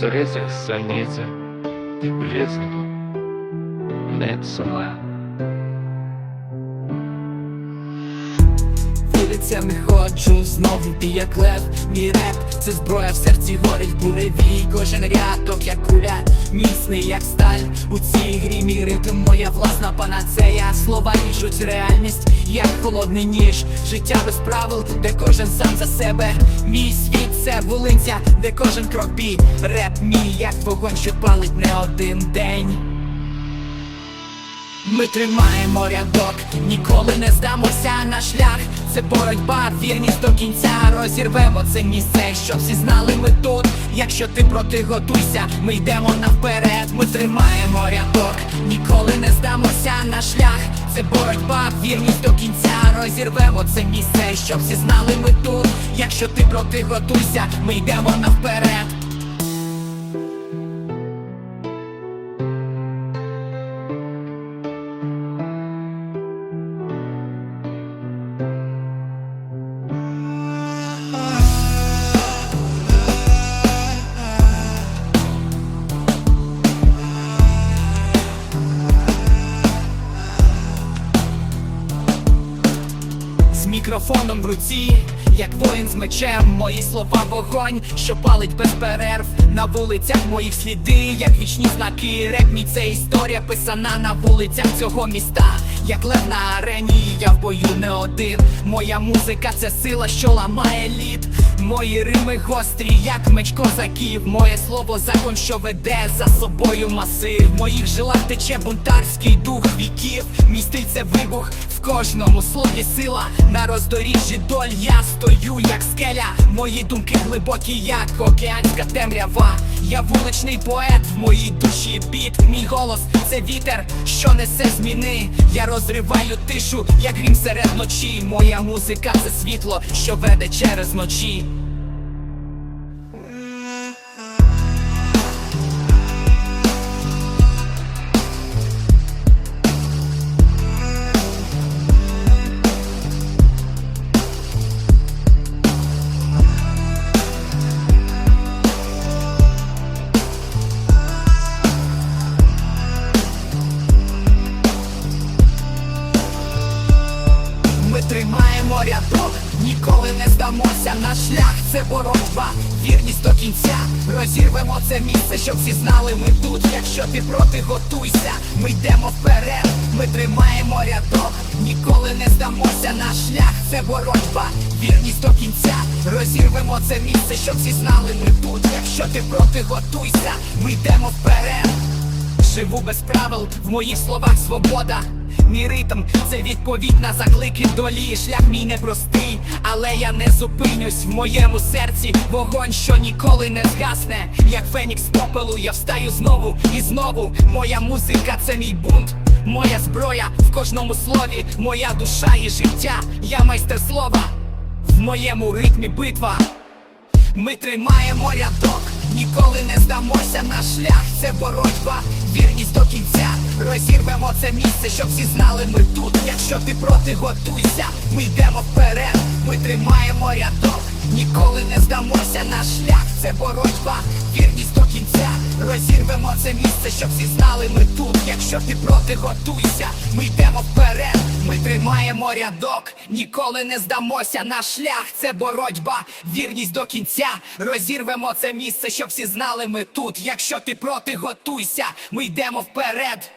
Зрезих саніця, візно, не псує. Вулицями ходжу, знову бій як лев Мій реп, це зброя в серці горить буревій. Кожен рядок, як куля, міцний, як сталь. У цій грі мій ритм, моя власна панацея. Слова ріжуть реальність, як холодний ніж. Життя без правил, де кожен сам за себе. Мій світ це вулиця, де кожен крок бій. Реп мій, як вогонь, що палить не один день. Ми тримаємо рядок, ніколи не здамося на шлях. Це боротьба, вірність до кінця. Розірвемо це місце, щоб всі знали ми тут. Якщо ти проти готуйся, ми йдемо навперед. Ми тримаємо рядок, ніколи не здамося на шлях. Це боротьба, вірність до кінця. Розірвемо це місце, щоб всі знали ми тут. Якщо ти проти готуйся, ми йдемо навперед. Мікрофоном в руці, як воїн з мечем, мої слова вогонь, що палить без перерв. На вулицях моїх сліди, як вічні знаки. Реп це історія писана на вулицях цього міста. Як лев на арені, я в бою не один. Моя музика це сила, що ламає лід. Мої рими гострі, як меч козаків. Моє слово закон, що веде за собою масив. В моїх жилах тече бунтарський дух віків. Це вибух кожному слові сила. На роздоріжжі доль я стою, як скеля. Мої думки глибокі, як океанська темрява. Я вуличний поет, в моїй душі біт. Мій голос це вітер, що несе зміни. Я розриваю тишу, як грім серед ночі. Моя музика це світло, що веде через ночі. Тримаємо рядок, ніколи не здамося. Наш шлях це боротьба, вірність до кінця. Розірвемо це місце, щоб всі знали ми тут. Якщо ти проти, готуйся, ми йдемо вперед. Ми тримаємо рядок, ніколи не здамося. Наш шлях це боротьба, вірність до кінця. Розірвемо це місце, щоб всі знали ми тут. Якщо ти проти, готуйся, ми йдемо вперед. Живу без правил, в моїх словах свобода. Мій ритм це відповідь на заклики долі. Шлях мій непростий, але я не зупинюсь в моєму серці. Вогонь, що ніколи не згасне. Як фенікс попелу, я встаю знову і знову. Моя музика це мій бунт. Моя зброя в кожному слові, моя душа і життя. Я майстер слова, в моєму ритмі битва. Ми тримаємо рядок, ніколи не здамося. Наш шлях це боротьба, вірність до кінця. Розірвемо це місце, щоб всі знали ми тут. Якщо ти проти, готуйся, ми йдемо вперед. Ми тримаємо рядок, ніколи не здамося. Наш шлях це боротьба, вірність до кінця. Розірвемо це місце, щоб всі знали ми тут. Якщо ти проти, готуйся, ми йдемо вперед. Ми тримаємо рядок, ніколи не здамося. Наш шлях це боротьба, вірність до кінця. Розірвемо це місце, щоб всі знали ми тут. Якщо ти проти, готуйся, ми йдемо вперед.